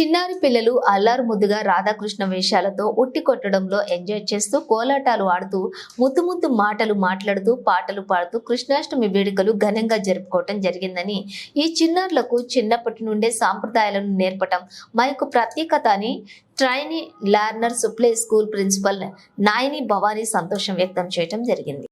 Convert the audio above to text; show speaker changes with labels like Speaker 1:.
Speaker 1: చిన్నారి పిల్లలు అల్లారు ముద్దుగా రాధాకృష్ణ వేషాలతో ఉట్టి కొట్టడంలో ఎంజాయ్ చేస్తూ కోలాటాలు ఆడుతూ ముద్దు ముద్దు మాటలు మాట్లాడుతూ పాటలు పాడుతూ కృష్ణాష్టమి వేడుకలు ఘనంగా జరుపుకోవటం జరిగిందని ఈ చిన్నారులకు చిన్నప్పటి నుండే సాంప్రదాయాలను నేర్పటం మా యొక్క ప్రత్యేకత అని trainee learner play school principal Nayani Bhavani సంతోషం వ్యక్తం చేయటం జరిగింది.